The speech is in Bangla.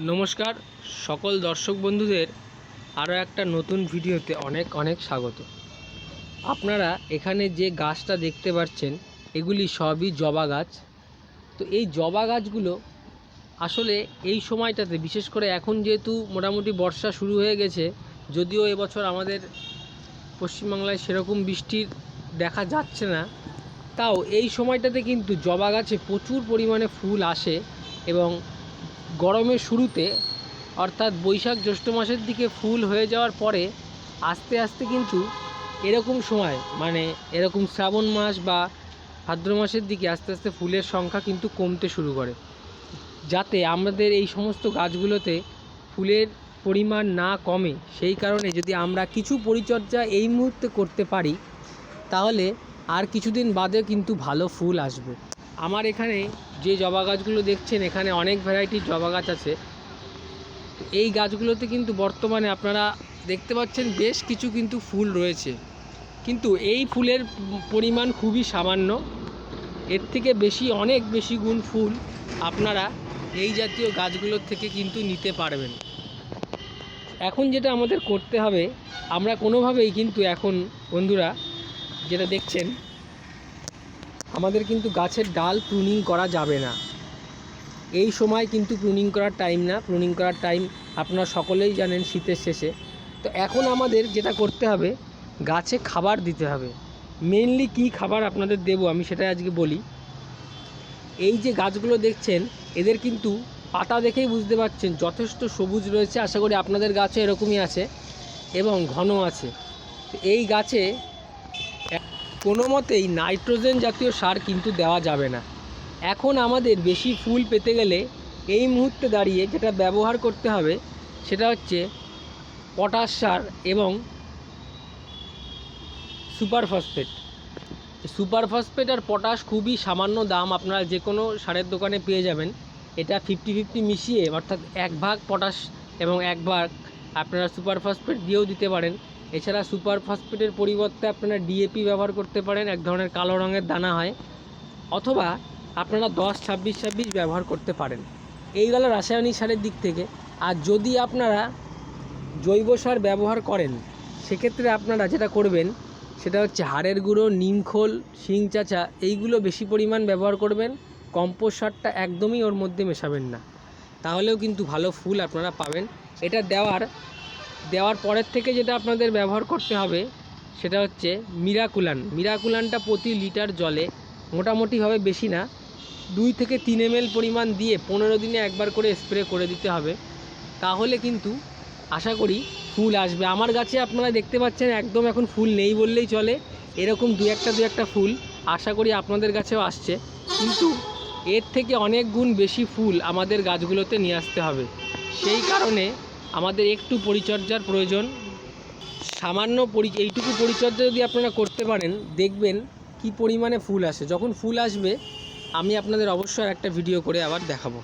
নমস্কার, সকল দর্শক বন্ধুদের আরও একটা নতুন ভিডিওতে অনেক অনেক স্বাগত। আপনারা এখানে যে গাছটা দেখতে পাচ্ছেন, এগুলি সবই জবা গাছ। তো এই জবা গাছগুলো আসলে এই সময়টাতে, বিশেষ করে এখন যেহেতু মোটামুটি বর্ষা শুরু হয়ে গেছে, যদিও এবছর আমাদের পশ্চিমবাংলায় সেরকম বৃষ্টির দেখা যাচ্ছে না, তাও এই সময়টাতে কিন্তু জবা গাছে প্রচুর পরিমাণে ফুল আসে এবং গরমের শুরুতে, অর্থাৎ বৈশাখ জ্যৈষ্ঠ মাসের দিকে ফুল হয়ে যাওয়ার পরে, আস্তে আস্তে কিন্তু এরকম সময় মানে এরকম শ্রাবণ মাস বা ভাদ্র মাসের দিকে আস্তে আস্তে ফুলের সংখ্যা কিন্তু কমতে শুরু করে। যাতে আমাদের এই সমস্ত গাছগুলোতে ফুলের পরিমাণ না কমে, সেই কারণে যদি আমরা কিছু পরিচর্যা এই মুহূর্তে করতে পারি, তাহলে আর কিছুদিন বাদে কিন্তু ভালো ফুল আসবে। আমার এখানে যে জবা গাছগুলো দেখছেন, এখানে অনেক ভ্যারাইটির জবা গাছ আছে। এই গাছগুলোতে কিন্তু বর্তমানে আপনারা দেখতে পাচ্ছেন বেশ কিছু কিন্তু ফুল রয়েছে। কিন্তু এই ফুলের পরিমাণ খুবই সামান্য। এর থেকে বেশি, অনেক বেশি গুণ ফুল আপনারা এই জাতীয় গাছগুলোর থেকে কিন্তু নিতে পারবেন। এখন যেটা আমাদের করতে হবে, আমরা কোনোভাবেই কিন্তু এখন বন্ধুরা যেটা দেখছেন আমাদের কিন্তু গাছের ডাল প্রুনিং করা যাবে না। এই সময় কিন্তু প্রুনিং করার টাইম না। প্রুনিং করার টাইম আপনারা সকলেই জানেন শীতের শেষে। তো এখন আমাদের যেটা করতে হবে, গাছে খাবার দিতে হবে। মেনলি কী খাবার আপনাদের দেবো আমি সেটা আজকে বলি। এই যে গাছগুলো দেখছেন, এদের কিন্তু পাতা দেখেই বুঝতে পারছেন, যথেষ্ট সবুজ রয়েছে। আশা করি আপনাদের গাছে এরকমই আছে এবং ঘন আছে। এই গাছে কোনো মতেই নাইট্রোজেন জাতীয় সার কিন্তু দেওয়া যাবে না। এখন আমাদের বেশি ফুল পেতে গেলে এই মুহূর্তে দাঁড়িয়ে যেটা ব্যবহার করতে হবে সেটা হচ্ছে পটাশ সার এবং সুপার ফসফেট। সুপার ফসফেট আর পটাশ খুবই সামান্য দাম আপনারা যে কোনো সারের দোকানে পেয়ে যাবেন। এটা ফিফটি ফিফটি মিশিয়ে অর্থাৎ এক ভাগ পটাশ এবং এক ভাগ আপনারা সুপার ফসফেট দিয়েও দিতে পারেন। এছাড়া সুপার ফসফেটের পরিবর্তে আপনারা ডিএপি ব্যবহার করতে পারেন, এক ধরনের কালো রঙের দানা হয়, অথবা আপনারা দশ, ছাব্বিশ ছাব্বিশ ব্যবহার করতে পারেন। এই গেল রাসায়নিক সারের দিক থেকে। আর যদি আপনারা জৈব সার ব্যবহার করেন, সেক্ষেত্রে আপনারা যেটা করবেন, সেটা হচ্ছে হাড়ের গুঁড়ো নিমখোল শিং চাচা, এইগুলো বেশি পরিমাণ ব্যবহার করবেন। কম্পোস্ট সারটা একদমই ওর মধ্যে মেশাবেন না। তাহলেও কিন্তু ভালো ফুল আপনারা পাবেন। এটা দেওয়ার দেওয়ার পরের থেকে যেটা আপনাদের ব্যবহার করতে হবে, সেটা হচ্ছে মিরাকুলান। মিরাকুলানটা প্রতি লিটার জলে মোটামুটিভাবে বেশি না, দুই থেকে তিন এম পরিমাণ দিয়ে পনেরো দিনে একবার করে স্প্রে করে দিতে হবে। তাহলে কিন্তু আশা করি ফুল আসবে। আমার গাছে আপনারা দেখতে পাচ্ছেন একদম এখন ফুল নেই বললেই চলে। এরকম দু একটা দু একটা ফুল আশা করি আপনাদের কাছেও আসছে। কিন্তু এর থেকে অনেক গুণ বেশি ফুল আমাদের গাছগুলোতে নিয়ে আসতে হবে। সেই কারণে আমাদের একটু পরিচর্যার প্রয়োজন। সামান্য পরি, এইটুকু পরিচর্যা যদি আপনারা করতে পারেন, দেখবেন কি পরিমাণে ফুল আসে। যখন ফুল আসবে, আমি আপনাদের অবশ্যই একটা ভিডিও করে আবার দেখাবো।